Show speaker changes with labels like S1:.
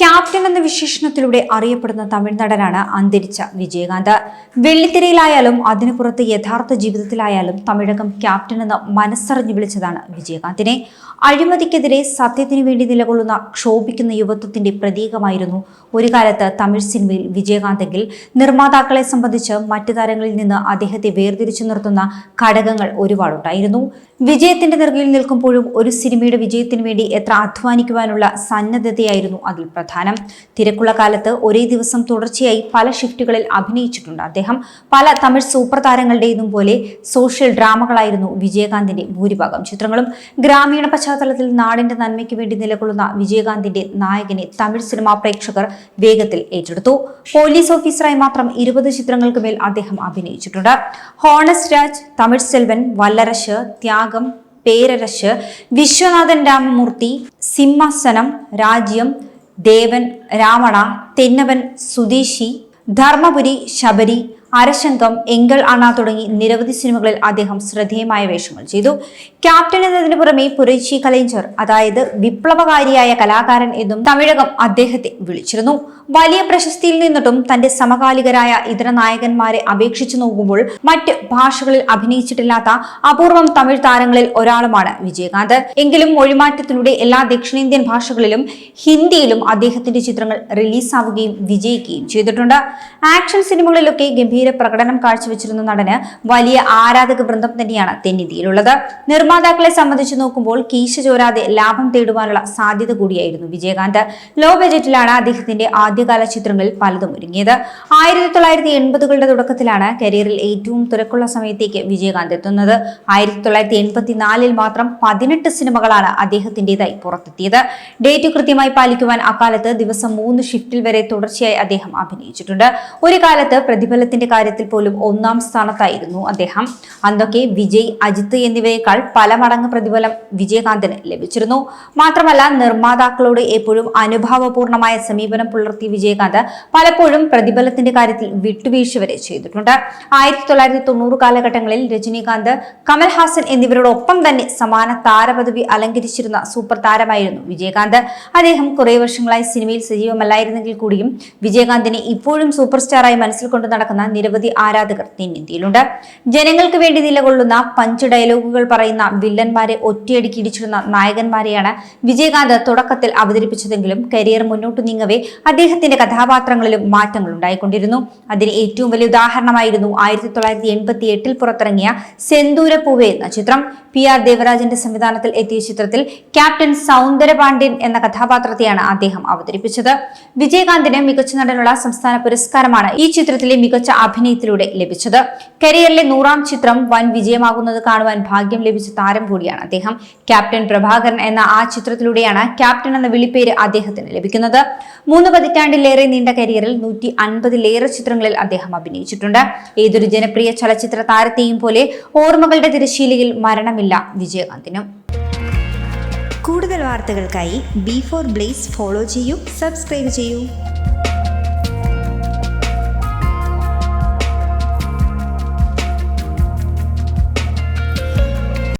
S1: Captain എന്ന വിശേഷണത്തിലൂടെ അറിയപ്പെടുന്ന തമിഴ് നടനാണ് അന്തരിച്ച വിജയകാന്ത്. വെള്ളിത്തിരയിലായാലും അതിനു പുറത്ത് യഥാർത്ഥ ജീവിതത്തിലായാലും തമിഴകം ക്യാപ്റ്റൻ എന്ന് മനസ്സറിഞ്ഞു വിളിച്ചതാണ് വിജയകാന്തിനെ. അഴിമതിക്കെതിരെ സത്യത്തിനു വേണ്ടി നിലകൊള്ളുന്ന ക്ഷോഭിക്കുന്ന യുവത്വത്തിന്റെ പ്രതീകമായിരുന്നു ഒരു കാലത്ത് തമിഴ് സിനിമയിൽ വിജയകാന്തെങ്കിൽ. നിർമ്മാതാക്കളെ സംബന്ധിച്ച് മറ്റു താരങ്ങളിൽ നിന്ന് അദ്ദേഹത്തെ വേർതിരിച്ചു നിർത്തുന്ന ഘടകങ്ങൾ ഒരുപാടുണ്ടായിരുന്നു. വിജയത്തിന്റെ നെറുകയിൽ നിൽക്കുമ്പോഴും ഒരു സിനിമയുടെ വിജയത്തിനു വേണ്ടി എത്ര അധ്വാനിക്കുവാനുള്ള സന്നദ്ധതയായിരുന്നു അതിൽ പ്രധാനം. തിരക്കുള്ള കാലത്ത് ഒരേ ദിവസം തുടർച്ചയായി പല ഷിഫ്റ്റുകളിൽ അഭിനയിച്ചിട്ടുണ്ട് അദ്ദേഹം. പല തമിഴ് സൂപ്പർ താരങ്ങളുടേതും പോലെ സോഷ്യൽ ഡ്രാമകളായിരുന്നു വിജയകാന്തിന്റെ ഭൂരിഭാഗം. ചിത്രങ്ങളും ഗ്രാമീണ പശ്ചാത്തലത്തിൽ നാടിന്റെ നന്മയ്ക്ക് വേണ്ടി നിലകൊള്ളുന്ന വിജയകാന്തിന്റെ നായകനെ തമിഴ് സിനിമാ പ്രേക്ഷകർ വേഗത്തിൽ ഏറ്റെടുത്തു. പോലീസ് ഓഫീസറായി മാത്രം ഇരുപത് ചിത്രങ്ങൾക്ക് മേൽ അദ്ദേഹം അഭിനയിച്ചിട്ടുണ്ട്. ഹോണസ് രാജ് തമിഴ് സെൽവൻ വല്ലരശ് ത്യാഗം പേരരശ് വിശ്വനാഥൻ രാമമൂർത്തി സിംഹാസനം രാജ്യം ദേവൻ രാവണ തെന്നവൻ സുദീഷി ധർമ്മപുരി ശബരി അരശങ്കം എങ്കൽ അണ തുടങ്ങി നിരവധി സിനിമകളിൽ അദ്ദേഹം ശ്രദ്ധേയമായ വേഷങ്ങൾ ചെയ്തു. ക്യാപ്റ്റൻ എന്നതിനു പുറമെ പുരച്ചി കലൈഞ്ചർ അതായത് വിപ്ലവകാരിയായ കലാകാരൻ എന്നും തമിഴകം അദ്ദേഹത്തെ വിളിച്ചിരുന്നു. വലിയ പ്രശസ്തിയിൽ നിന്നിട്ടും തന്റെ സമകാലികരായ ഇതര നായകന്മാരെ അപേക്ഷിച്ചു നോക്കുമ്പോൾ മറ്റ് ഭാഷകളിൽ അഭിനയിച്ചിട്ടില്ലാത്ത അപൂർവം തമിഴ് താരങ്ങളിൽ ഒരാളുമാണ് വിജയകാന്ത്. എങ്കിലും മൊഴിമാറ്റത്തിലൂടെ എല്ലാ ദക്ഷിണേന്ത്യൻ ഭാഷകളിലും ഹിന്ദിയിലും അദ്ദേഹത്തിന്റെ ചിത്രങ്ങൾ റിലീസാവുകയും വിജയിക്കുകയും ചെയ്തിട്ടുണ്ട്. ആക്ഷൻ സിനിമകളിലൊക്കെ ഗംഭീര പ്രകടനം കാഴ്ചവെച്ചിരുന്ന നടന് വലിയ ആരാധക വൃന്ദം തന്നെയാണ് തെന്നിന്ത്യയിലുള്ളത്. നിർമ്മാതാക്കളെ സംബന്ധിച്ച് നോക്കുമ്പോൾ കീശ ചോരാതെ ലാഭം തേടുവാനുള്ള സാധ്യത കൂടിയായിരുന്നു വിജയകാന്ത്. ലോ ബജറ്റിലാണ് അദ്ദേഹത്തിന്റെ ആദ്യകാല ചിത്രങ്ങളിൽ പലതും ഒരുങ്ങിയത്. ആയിരത്തി തൊള്ളായിരത്തി എൺപതുകളുടെ തുടക്കത്തിലാണ് കരിയറിൽ ഏറ്റവും തിരക്കുള്ള സമയത്തേക്ക് വിജയകാന്ത് എത്തുന്നത്. ആയിരത്തി തൊള്ളായിരത്തി എൺപത്തിനാലിൽ മാത്രം പതിനെട്ട് സിനിമകളാണ് അദ്ദേഹത്തിന്റേതായി പുറത്തെത്തിയത്. ഡേറ്റ് കൃത്യമായി പാലിക്കുവാൻ അക്കാലത്ത് ദിവസം മൂന്ന് ഷിഫ്റ്റിൽ വരെ തുടർച്ചയായി അദ്ദേഹം അഭിനയിച്ചിട്ടുണ്ട്. ഒരു കാലത്ത് പ്രതിഫലത്തിന്റെ കാര്യത്തിൽ പോലും ഒന്നാം സ്ഥാനത്തായിരുന്നു അദ്ദേഹം. അന്നൊക്കെ വിജയ് അജിത്ത് എന്നിവയേക്കാൾ പല മടങ്ങ് പ്രതിഫലം വിജയകാന്തിന് ലഭിച്ചിരുന്നു. മാത്രമല്ല നിർമ്മാതാക്കളോട് എപ്പോഴും അനുഭാവപൂർണമായ സമീപനം പുലർത്തിയ വിജയകാന്ത് പലപ്പോഴും പ്രതിഫലത്തിന്റെ കാര്യത്തിൽ വിട്ടുവീഴ്ച വരെ ചെയ്തിട്ടുണ്ട്. ആയിരത്തി തൊള്ളായിരത്തി തൊണ്ണൂറ് കാലഘട്ടങ്ങളിൽ രജനീകാന്ത് കമൽഹാസൻ എന്നിവരോടൊപ്പം തന്നെ സമാന താരപദവി അലങ്കരിച്ചിരുന്ന സൂപ്പർ താരമായിരുന്നു വിജയകാന്ത്. അദ്ദേഹം കുറേ വർഷങ്ങളായി സിനിമയിൽ സജീവമല്ലായിരുന്നെങ്കിൽ കൂടിയും വിജയകാന്തിനെ ഇപ്പോഴും സൂപ്പർ സ്റ്റാറായി മനസ്സിൽ കൊണ്ട് നടക്കുന്ന നിരവധി ആരാധകർ തെന്നിന്ത്യയിലുണ്ട്. ജനങ്ങൾക്ക് വേണ്ടി നിലകൊള്ളുന്ന പഞ്ച് ഡയലോഗുകൾ പറയുന്ന വില്ലന്മാരെ ഒറ്റയടിക്ക് ഇടിച്ചിടുന്ന നായകന്മാരെയാണ് വിജയകാന്ത് തുടക്കത്തിൽ അവതരിപ്പിച്ചതെങ്കിലും കരിയർ മുന്നോട്ട് നീങ്ങവേ അദ്ദേഹത്തിന്റെ കഥാപാത്രങ്ങളിലും മാറ്റങ്ങൾ ഉണ്ടായിക്കൊണ്ടിരുന്നു. അതിന് ഏറ്റവും വലിയ ഉദാഹരണമായിരുന്നു ആയിരത്തി തൊള്ളായിരത്തി എൺപത്തി എട്ടിൽ പുറത്തിറങ്ങിയ സെന്തൂര പൂവേ എന്ന ചിത്രം. പി ആർ ദേവരാജന്റെ സംവിധാനത്തിൽ എത്തിയ ചിത്രത്തിൽ ക്യാപ്റ്റൻ സൗന്ദര പാണ്ഡ്യൻ എന്ന കഥാപാത്രത്തെയാണ് അദ്ദേഹം അവതരിപ്പിച്ചത്. വിജയകാന്തിന് മികച്ച നടനുള്ള സംസ്ഥാന പുരസ്കാരമാണ് ഈ ചിത്രത്തിലെ മികച്ച അഭിനയത്തിലൂടെ ലഭിച്ചത്. കരിയറിലെ നൂറാം ചിത്രം വൻ വിജയമാകുന്നത് കാണുവാൻ ഭാഗ്യം ലഭിച്ച താരം കൂടിയാണ് അദ്ദേഹം. ക്യാപ്റ്റൻ പ്രഭാകരൻ എന്ന ആ ചിത്രത്തിലൂടെയാണ് ക്യാപ്റ്റൻ എന്ന വിളിപ്പേര് അദ്ദേഹത്തിന് ലഭിക്കുന്നത്. മൂന്ന് പതിറ്റാണ്ടിലേറെ നീണ്ട കരിയറിൽ നൂറ്റി അൻപതിലേറെ ചിത്രങ്ങളിൽ അദ്ദേഹം അഭിനയിച്ചിട്ടുണ്ട്. ഏതൊരു ജനപ്രിയ ചലച്ചിത്ര താരത്തെയും പോലെ ഓർമ്മകളുടെ തിരശീലയിൽ മരണമില്ല വിജയകാന്തിനും. കൂടുതൽ വാർത്തകൾക്കായി ബി ഫോർ ബ്ലേസ് ഫോളോ ചെയ്യൂ സബ്സ്ക്രൈബ് ചെയ്യൂ.